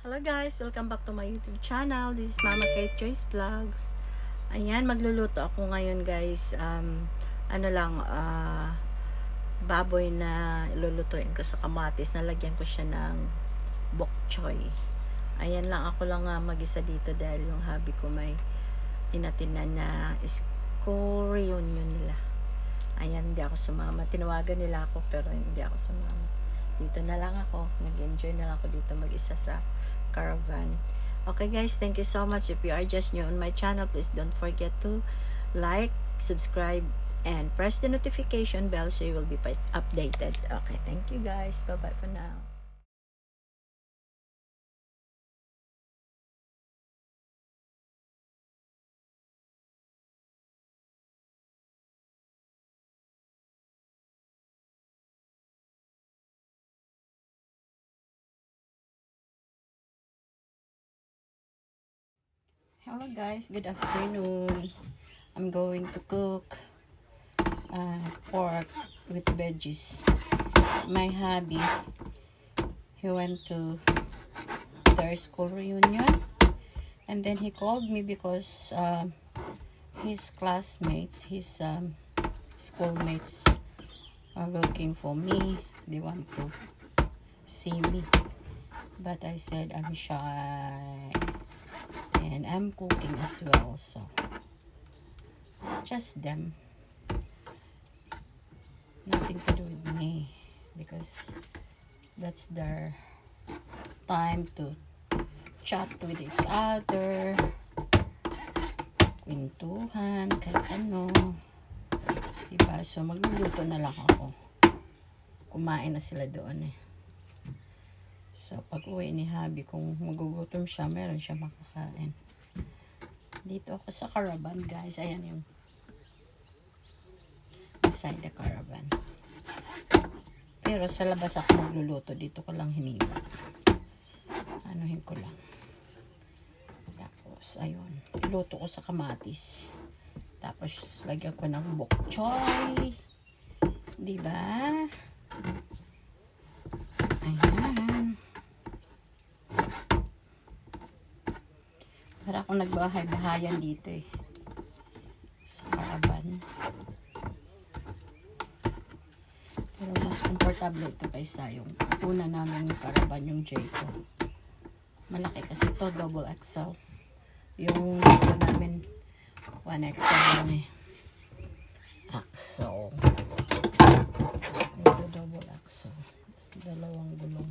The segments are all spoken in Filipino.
Hello guys, welcome back to my YouTube channel. This is Mama Kate Choice Vlogs. Ayan, magluluto ako ngayon guys. Um, ano lang, ah, baboy na ilulutuin ko sa kamatis. Nalagyan ko siya ng bok choy. Ayan lang, ako lang nga mag-isa dito dahil yung hubby ko may inatinan na school reunion nila. Ayan, hindi ako sumama. Tinawagan nila ako pero hindi ako sumama. Dito na lang ako. Nag-enjoy na lang ako dito mag-isa sa caravan. Okay guys, thank you so much. If you are just new on my channel, please don't forget to like, subscribe, and press the notification bell so you will be updated. Okay, thank you guys. Bye-bye for now. Hello guys, good afternoon. I'm going to cook uh, pork with veggies. My hubby, he went to their school reunion and then he called me because um, his classmates, his um, schoolmates are looking for me. They want to see me. But I said I'm shy and I'm cooking as well so. Just them. Nothing to do with me because that's their time to chat with each other. Kwentuhan kahit ano. Diba? So magluluto na lang ako. Kumain na sila doon eh So, pag uwi ni Habi, kung magugutom siya, meron siya makakain. Dito ako sa caravan, guys. Ayan yung inside the caravan. Pero sa labas ako magluluto. Dito ko lang hiniwa. Anuhin ko lang. Tapos, ayun. Iluto ko sa kamatis. Tapos, lagyan ko ng bok choy. Diba? Ayan. Akong nagbahay-bahayan dito eh. Sa caravan. Pero mas komportable ito kaysa yung una namin caravan yung Jayco. Malaki kasi to double XL. Yung dito namin 1XL lang eh. Axle. Ito double axle. Dalawang gulong.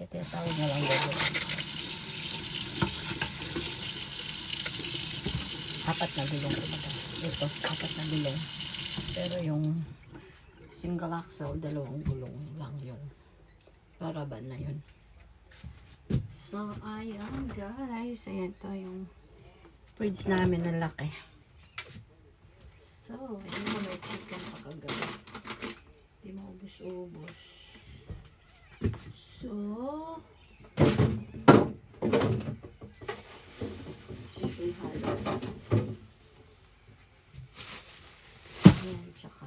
Kaya tinatawag na lang double axle. Apat na gulong. Ito, apat na gulong. Pero yung single axle, dalawang gulong lang yung caravan na yun. So, ayan guys. Ayan to yung fridge namin na laki. So, ayan mo may chicken pa kagabi. Hindi maubos-ubos. So, ito yung halo. Ayan, tsaka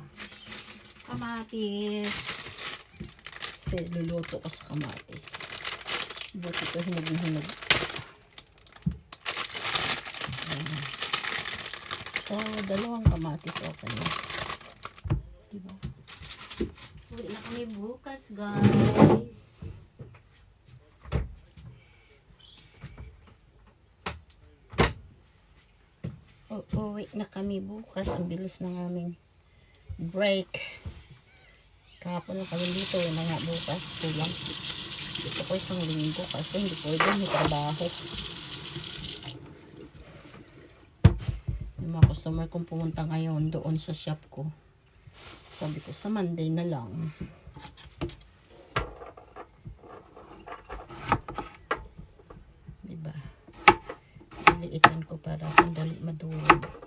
kamatis. Kasi luluto ko sa kamatis. Buti ko hinog-hinog. So, dalawang kamatis okay na. Diba? Uwi na kami bukas, guys. Uuwi na kami bukas. Ang bilis ng aming break. Kahapon na kami dito. Nga bukas. Kulang. Dito ko isang linggo kasi hindi pwede. May trabaho. Yung mga customer kong pumunta ngayon doon sa shop ko. Sabi ko sa Monday na lang. Diba? Liliitan ko para sandali madulog.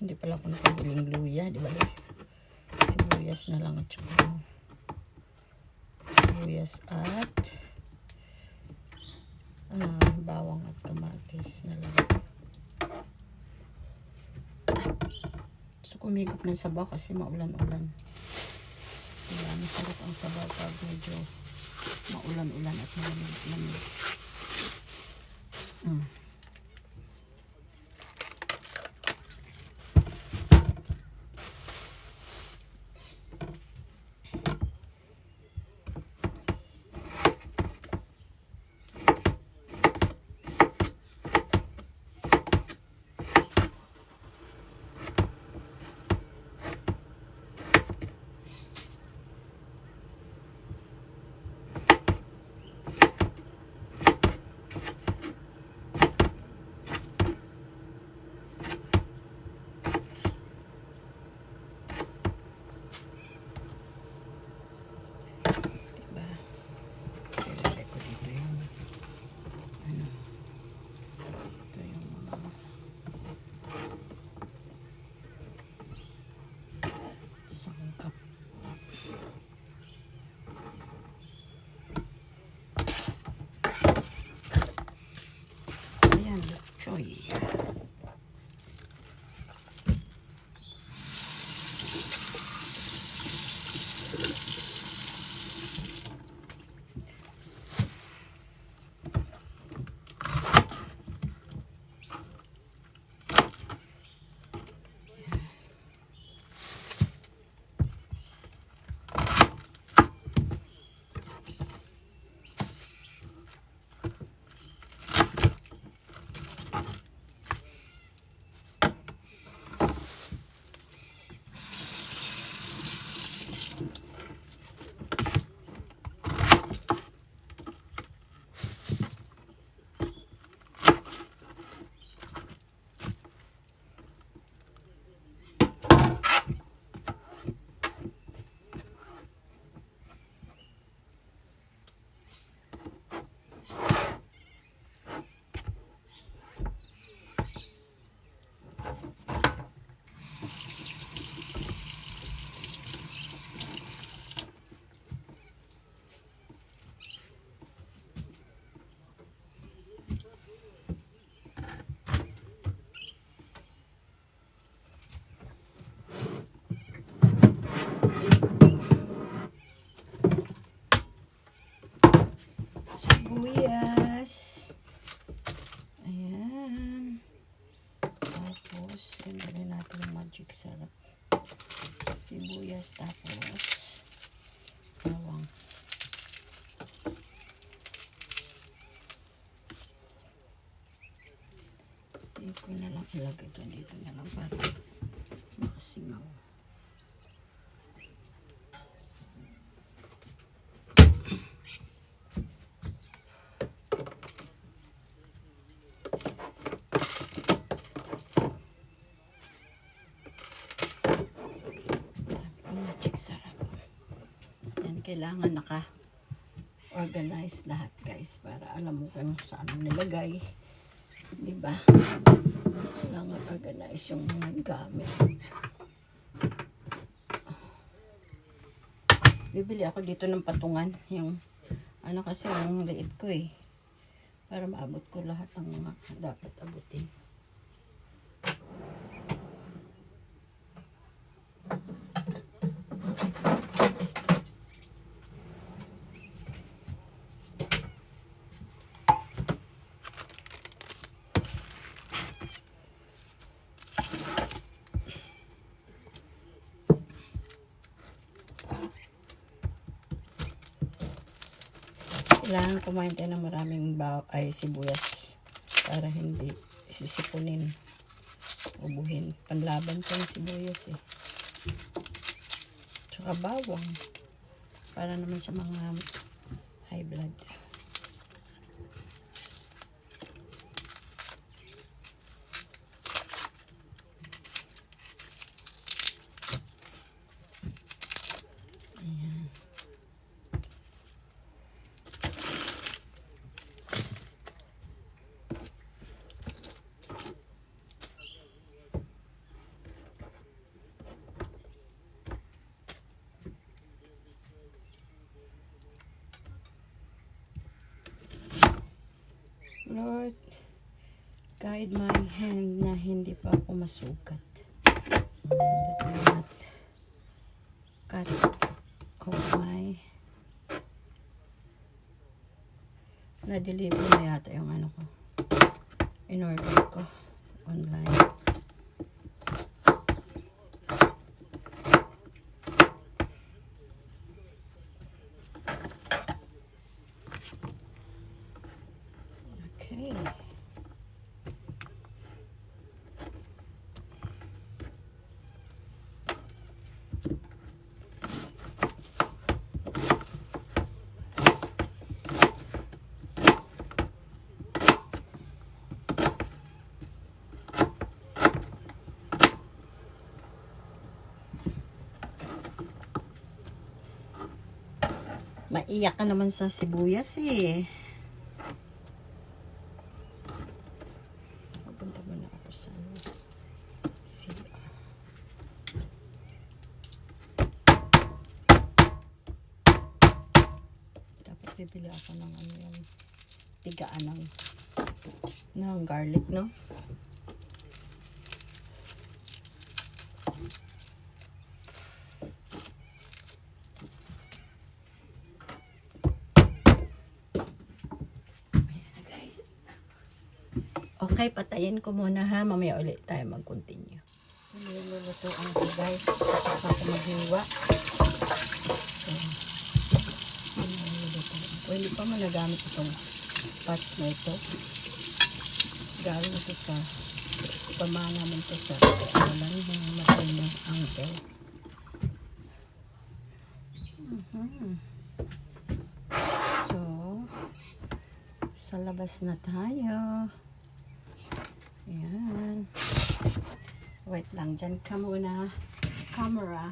Hindi pala ako nakabiling luya, di ba? Sibuyas na lang at saka sibuyas at ah, bawang at kamatis na lang. Gusto ko umigop ng sabaw kasi maulan-ulan. Kaya masarap ang sabaw pag medyo maulan-ulan at malamig-lamig. Mm. Sibuyas, tapos, bawang. Hindi ko na lang ilagay ito dito na lang para makasingaw. Ang magic sarap. Yan, kailangan naka organize lahat guys para alam mo kung saan nilagay. Di ba? Kailangan organize yung mga gamit. Bibili ako dito ng patungan. Yung ano kasi ang liit ko eh. Para maabot ko lahat ng mga dapat abutin. Kailangan kumain tayo ng maraming baw ay sibuyas para hindi sisipunin. Ubuhin. Panlaban ko ng sibuyas eh. Tsaka bawang. Para naman sa mga high blood. Na-deliver na yata yung ano ko in order ko online. Okay. Maiyak ka naman sa sibuyas eh. Papunta muna ako sa ano, CR. Dapat bibili ako ng ano yung tigaan ng, ng garlic, no? Okay, patayin ko muna ha. Mamaya ulit tayo mag-continue. Nilulutuan ko guys. Saka ko maghiwa. So. Hindi pa man nagamit itong pots na ito. Galing ito sa pamana naman ito sa alam ng matay ng uncle. Mhm. So, sa labas na tayo. Ayan. Wait lang, dyan ka muna. Camera.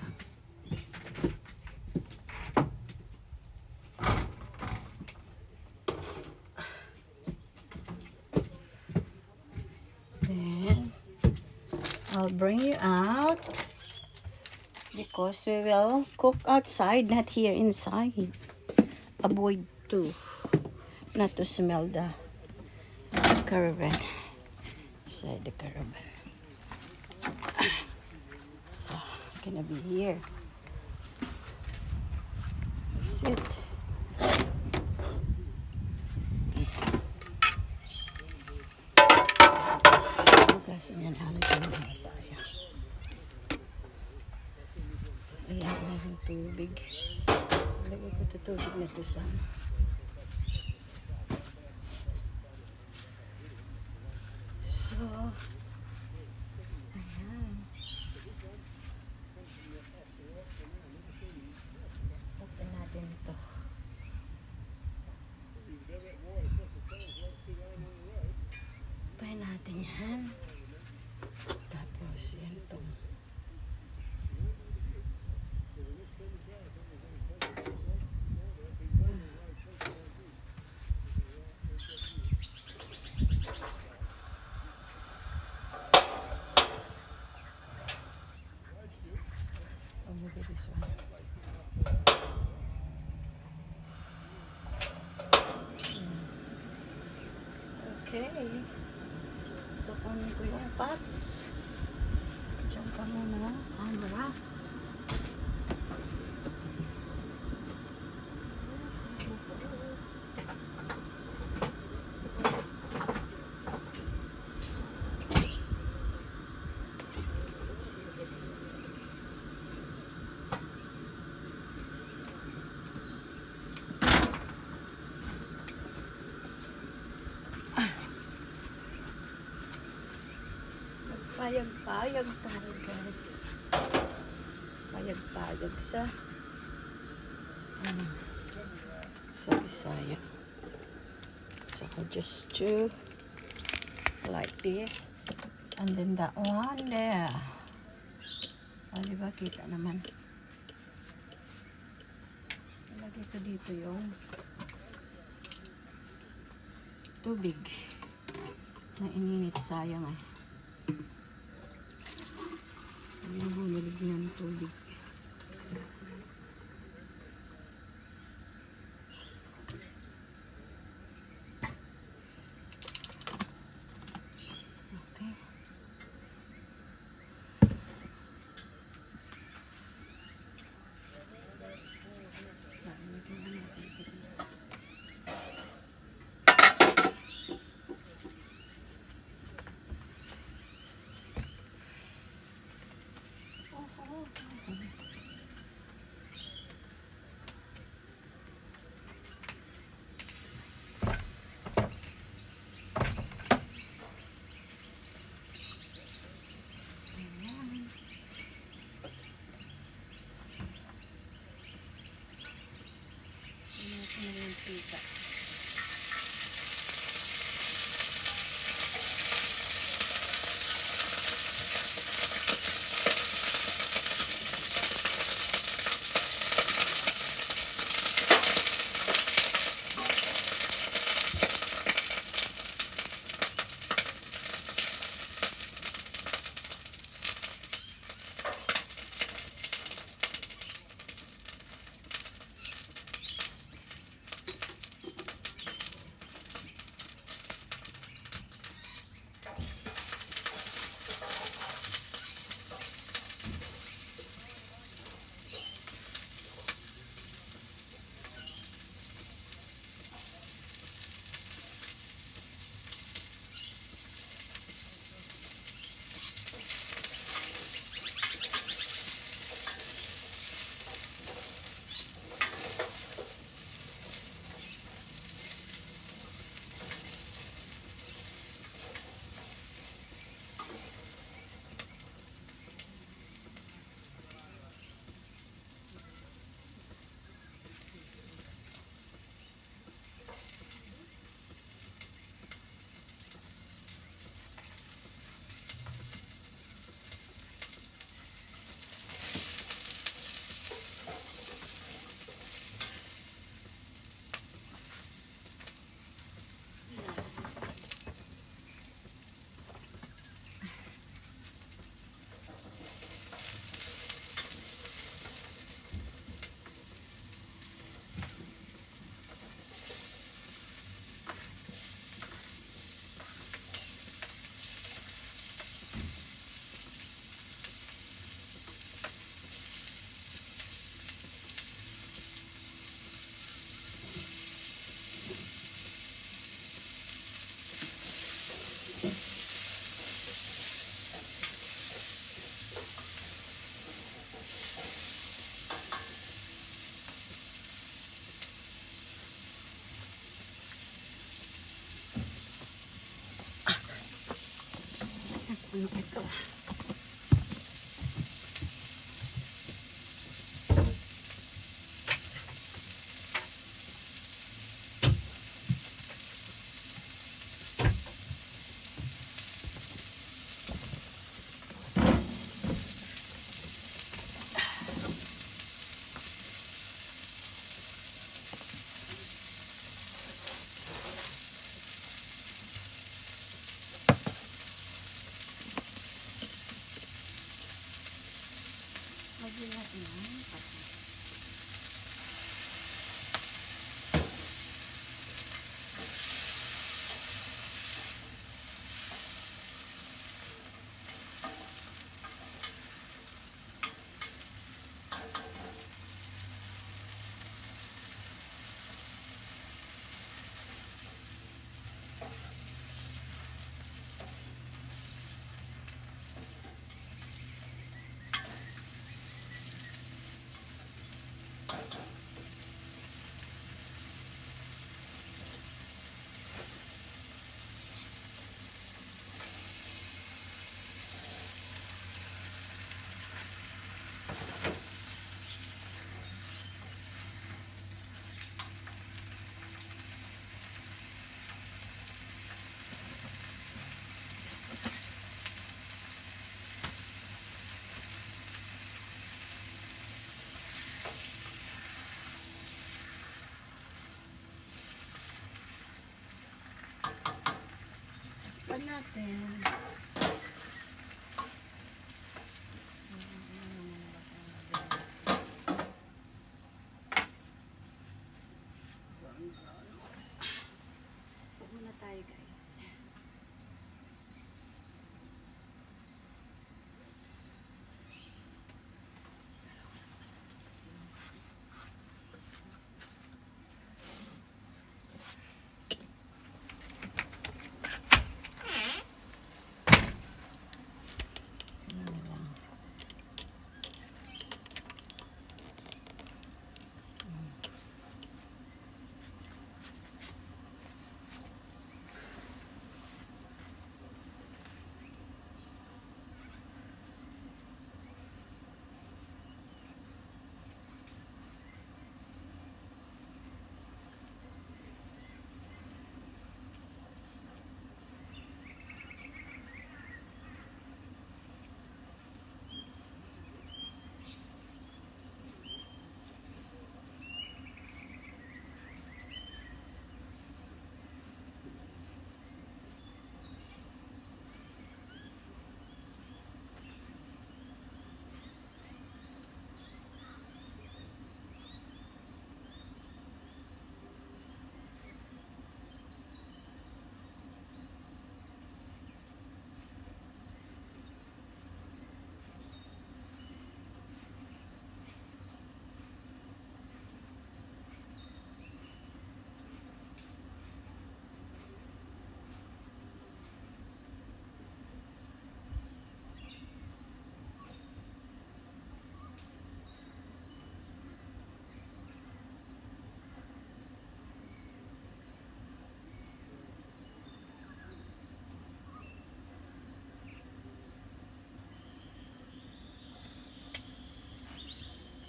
Then, I'll bring you out because we will cook outside, not here inside. Avoid to not to smell the caravan inside the caravan. So, gonna be here. That's it. Hugasan yan, hanap ko muna tayo. Ayan, mayroong tubig. Lagay ko ito tubig na ito sa So, ayan. Open natin ito. Open natin yan. Tapos, yan ito. Oh, maybe this one. Okay. So, kunin ko yung pots. Diyan ka muna, camera. Payag-payag tayo guys. Payag-payag sa ano, sa Bisaya. So just do like this. And then that one there. O, di ba? Kita naman. Ilagay ko dito yung tubig na ininit sayang eh. Ayun, niya ng tubig. Ano ito? Lagyan natin natin.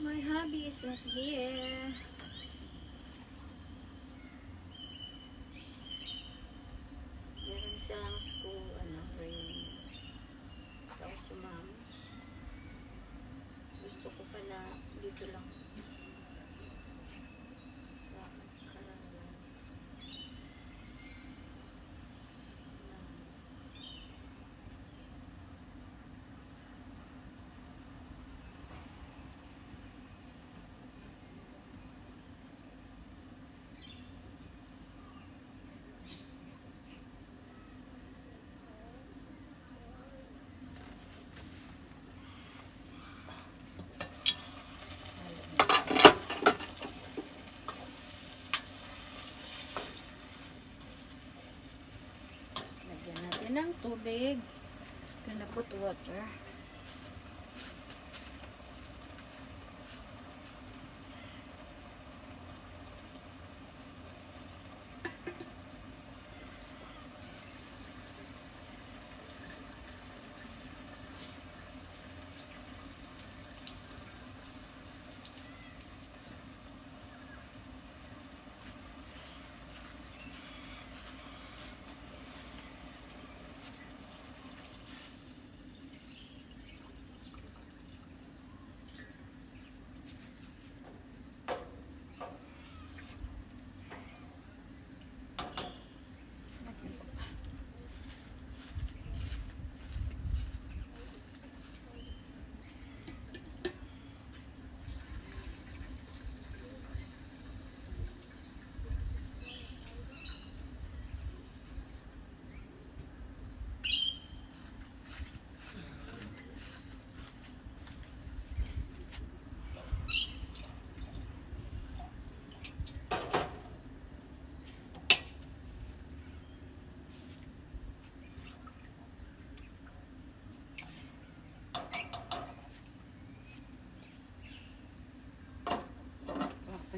My hubby is not here. Meron silang school, ano, training. Tapos sumam. Mas gusto ko pala dito lang. Sa Caravan. Nice. Lagyan natin ng tubig. Gonna put water.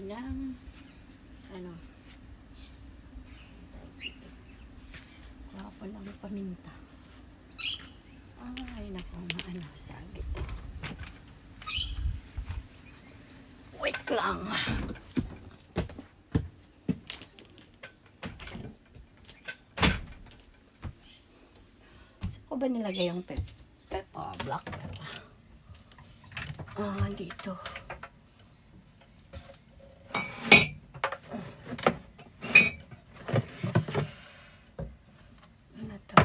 Ng ano? Wala pa lang paminta. Ay nako maano sagit wait lang. Saan ko ba nilagay yung pep pepper black pepper? Ah dito ano to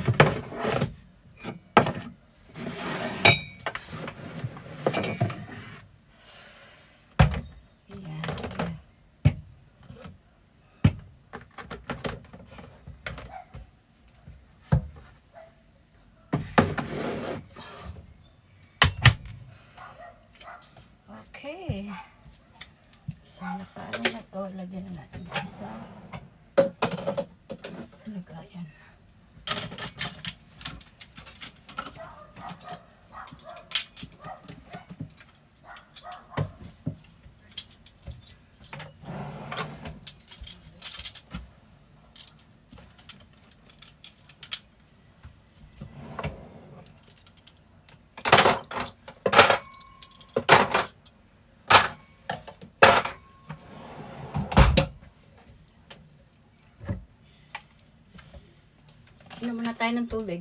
Ayan. Okay. So, nakaano na to. Lagyan na natin isa. Lagayan. Inom muna tayo ng tubig.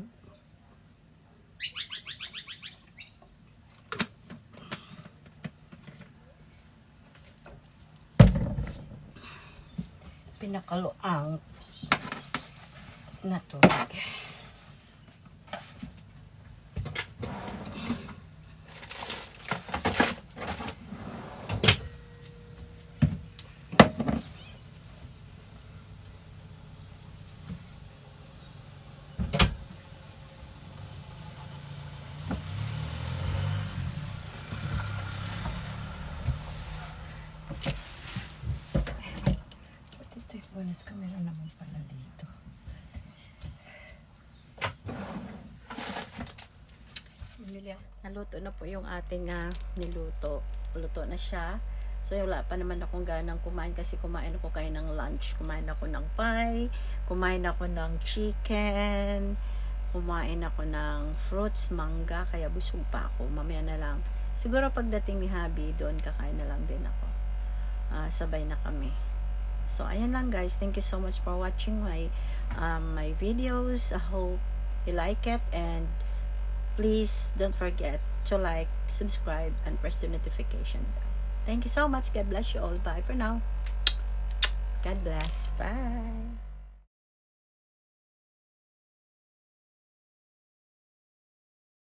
Pinakaluang na tubig. Pati ito yung bonus ko, meron naman pala dito. Naluto na po yung ating ah, niluto. Luto na siya. So, wala pa naman akong ganang kumain kasi kumain ako kayo ng lunch. Kumain ako ng pie, kumain ako ng chicken, kumain ako ng fruits, mangga, kaya busog pa ako. Mamaya na lang. Siguro pagdating ni Habi, doon kakain na lang din ako. Ah, sabay na kami. So, ayan lang guys. Thank you so much for watching my um, my videos. I hope you like it and please don't forget to like, subscribe, and press the notification bell. Thank you so much. God bless you all. Bye for now. God bless. Bye.